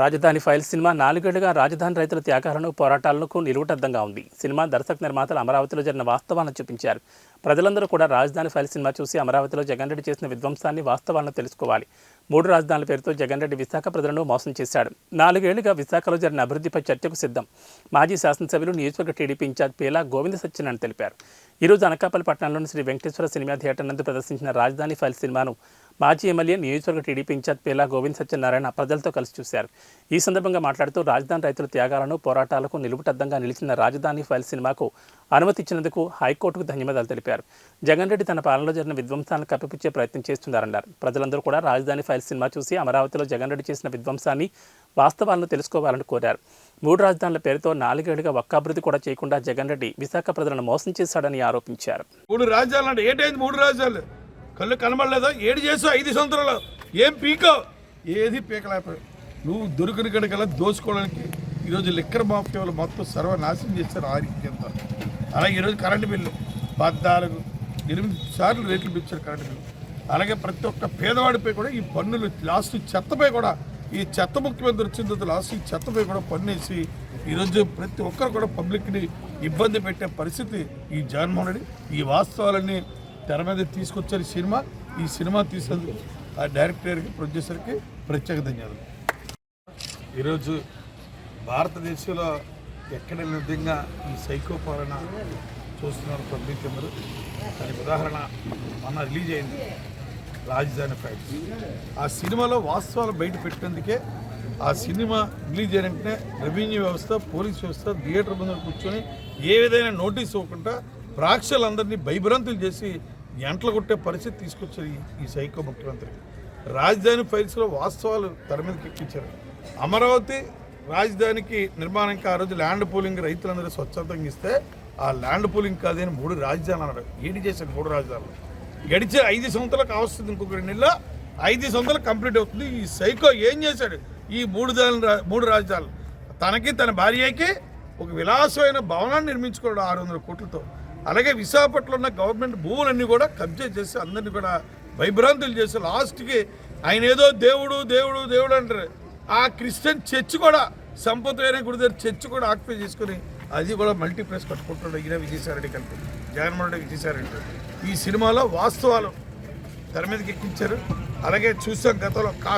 రాజధాని files cinema నాలుగేళ్ళుగా రాజధాని రైతుల త్యాగాలను పోరాటాలకు నిలువుటద్దంగా ఉంది. సినిమా దర్శక నిర్మాతలు అమరావతిలో జరిగిన వాస్తవాలను చూపించారు. ప్రజలందరూ కూడా రాజధాని ఫైల్ సినిమా చూసి అమరావతిలో జగన్ రెడ్డి చేసిన విధ్వంసాన్ని వాస్తవాలను తెలుసుకోవాలి. మూడు రాజధానుల పేరుతో జగన్ రెడ్డి విశాఖ ప్రజలను మోసం చేశాడు. నాలుగేళ్ళుగా విశాఖలో జరిగిన అభివృద్ధిపై చర్చకు సిద్ధం. మాజీ శాసనసభ్యులు నియోజకవర్గ టీడీపీ ఇన్ఛార్జ్ పేలా గోవింద సత్యనారాయణ తెలిపారు. ఈరోజు అనకాపల్లి పట్టణంలోని శ్రీ వెంకటేశ్వర సినిమా థియేటర్ నందు ప్రదర్శించిన రాజధాని ఫైల్ సినిమాను మాజీ ఎమ్మెల్యే నియోజకవర్గ టీడీపీ ఇన్ఛార్జ్ పేలా గోవింద్ సత్యనారాయణ ప్రజలతో కలిసి చూశారు. ఈ సందర్భంగా మాట్లాడుతూ రాజధాని రైతుల త్యాగాలను పోరాటాలకు నిలుపుటద్దంగా నిలిచిన రాజధాని ఫైల్ సినిమాకు అనుమతి ఇచ్చినందుకు హైకోర్టుకు ధన్యవాదాలు తెలిపారు. జగన్ రెడ్డి తన పాలనలో జరిగిన విధ్వంసాలను కప్పిపుచ్చే ప్రయత్నం చేస్తున్నారన్నారు. ప్రజలందరూ కూడా రాజధాని ఫైల్ సినిమా చూసి అమరావతిలో జగన్ రెడ్డి చేసిన విధ్వంసాన్ని వాస్తవాలను తెలుసుకోవాలని కోరారు. మూడు రాజధానుల పేరుతో నాలుగేళ్ళుగా ఒక్క అభివృద్ధి కూడా చేయకుండా జగన్ రెడ్డి విశాఖ ప్రజలను మోసం చేశాడని ఆరోపించారు. మూడు రాజ్యాలు అంటే ఏంటైంది మూడు రాజ్యాలు కళ్ళు కనబడలేదా? ఏడు చేసావు ఐదు సంవత్సరాలు. ఏం పీకో? ఏది పీకలేకపోయావు. నువ్వు దొరికిన కనుకలా దోచుకోవడానికి ఈరోజు లిక్కర్ మాఫియాలు మొత్తం సర్వనాశనం చేస్తారు ఆరికి అలాగే ఈరోజు కరెంటు బిల్లు పద్నాలుగు ఎనిమిది సార్లు రేట్లు పెంచారు కరెంటు బిల్లు. అలాగే ప్రతి ఒక్క పేదవాడిపై కూడా ఈ పన్నులు లాస్ట్ చెత్తపై కూడా ఈ చెత్త ముఖ్యమంత్రి వచ్చిన తర్వాత లాస్ట్ ఈ చెత్తపై కూడా పన్నేసి ఈరోజు ప్రతి ఒక్కరు కూడా పబ్లిక్ని ఇబ్బంది పెట్టే పరిస్థితి ఈ జగన్మోహన్ రెడ్డి ఈ వాస్తవాలన్నీ తెర మీద తీసుకొచ్చారు ఈ సినిమా. ఈ సినిమా తీసేందుకు ఆ డైరెక్టర్కి ప్రొడ్యూసర్కి ప్రత్యేక ధన్యవాదాలు. ఈరోజు భారతదేశంలో ఎక్కడ లేని విధంగా ఈ సైకో పాలన చూస్తున్నారు పబ్లిక్ అందరూ. దానికి ఉదాహరణ మొన్న రిలీజ్ అయింది రాజధాని ఫ్యాక్ట్ ఆ సినిమాలో వాస్తవాలు బయట పెట్టేందుకే ఆ సినిమా రిలీజ్ అయిన వెంటనే రెవెన్యూ వ్యవస్థ పోలీస్ వ్యవస్థ థియేటర్ ముందు కూర్చొని ఏ విధమైన నోటీస్ ఇవ్వకుండా ప్రేక్షకులందరినీ భయభ్రాంతులు చేసి ఎంటలు కొట్టే పరిస్థితి తీసుకొచ్చారు ఈ- సైకో ముఖ్యమంత్రి. రాజధాని ఫైల్స్లో వాస్తవాలు తెర మీదకి ఎక్కించారు అమరావతి రాజధానికి నిర్మాణానికి ఆ రోజు ల్యాండ్ పూలింగ్ రైతులందరూ స్వచ్ఛందంగా ఇస్తే ఆ ల్యాండ్ పూలింగ్ కాదని మూడు రాజధానులు అన్నాడు ఏడి చేశారు మూడు రాజధానులు? గడిచే ఐదు సంవత్సరాలకు కావస్తుంది ఇంకొక రెండు నెలల ఐదు సంవత్సరాలు కంప్లీట్ అవుతుంది. ఈ సైకో ఏం చేశాడు? ఈ మూడు దాని మూడు రాజధానులు. తనకి తన భార్యకి ఒక విలాసమైన భవనాన్ని నిర్మించుకోవడం ఆరు వందల కోట్లతో. అలాగే విశాఖపట్నంలో ఉన్న గవర్నమెంట్ భూములన్నీ కూడా కబ్జా చేసి అందరినీ కూడా భయభ్రాంతులు చేసి లాస్ట్కి ఆయన ఏదో దేవుడు దేవుడు దేవుడు అంటారు. ఆ క్రిస్టియన్ చర్చ్ కూడా సంపత్ గుడి దగ్గర చర్చ్ కూడా ఆక్యుపై చేసుకుని అది కూడా మల్టీప్లెక్స్ కట్టుకుంటున్నాడు ఈయన విజయసాయిరెడ్డి కలిపి జగన్మోహన్ రెడ్డి విజయసాయిరెడ్డి ఈ సినిమాలో వాస్తవాలు తెర మీదకి ఎక్కించారు. అలాగే చూసాం గతంలో కా